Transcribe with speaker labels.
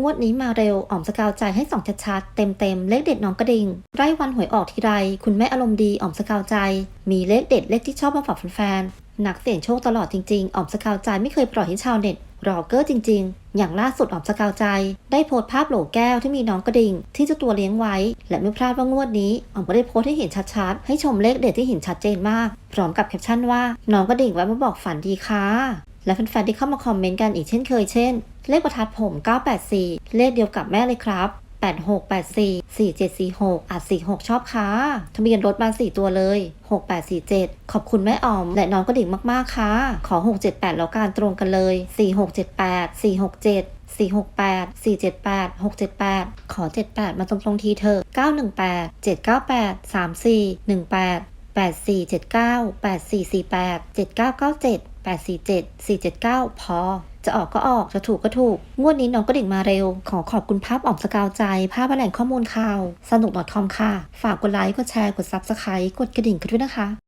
Speaker 1: งวดนี้มาเร็วอ๋อมสกาวใจให้สองชัดๆ เต็มๆ เลขเด็ดน้องกระดิ่งใกล้วันหวยออกทีไร คุณแม่อารมณ์ดีอ๋อมสกาวใจ มีเลขเด็ดเลขที่ชอบมาฝากแฟนๆหนักเสี่ยงโชคตลอดจริงๆอ๋อมสกาวใจไม่เคยปล่อยให้ชาวเน็ตรอเกอร์จริงๆ อย่างล่าสุดอ๋อมสกาวใจ ได้โพสต์ภาพโหลแก้วที่มีน้องกระดิ่ง ที่เจ้าตัวเลี้ยงไว้ และไม่พลาดว่างวดนี้อ๋อมก็ได้โพสต์ให้เห็นชัดๆ ให้ชมเลขเด็ดที่เห็นชัดเจนมาก พร้อมกับแคปชั่นว่าน้องกระดิ่งไว้มาบอกฝันดีค่ะและแฟนๆที่เข้ามาคอมเมนต์กันอีกเช่นเคยเช่น เลขประทัดผม 984 เลขเดียวกับแม่เลยครับ8684 4746อาจ46 ชอบค่ะ ทะเบียนรถมา4ตัวเลย 6847 ขอบคุณแม่ออม และน้องกระดิ่งมากๆค่ะ ขอ 678 แล้วการตรงกันเลย 4678 467 468 478 678 ขอ 78 มาตรงๆทีเถอ918 798 34 18 8479 8448 7997 847 479 พอ จะออกก็ออกจะถูกก็ถูก งวดนี้น้องก็ดิ่งมาเร็ว ขอขอบคุณภาพออมสกาวใจ ภาพแหล่งข้อมูลข่าว สนุก .com ค่ะ ฝากกดไลค์ กดแชร์ กด Subscribe กดกระดิ่งกันด้วยนะคะ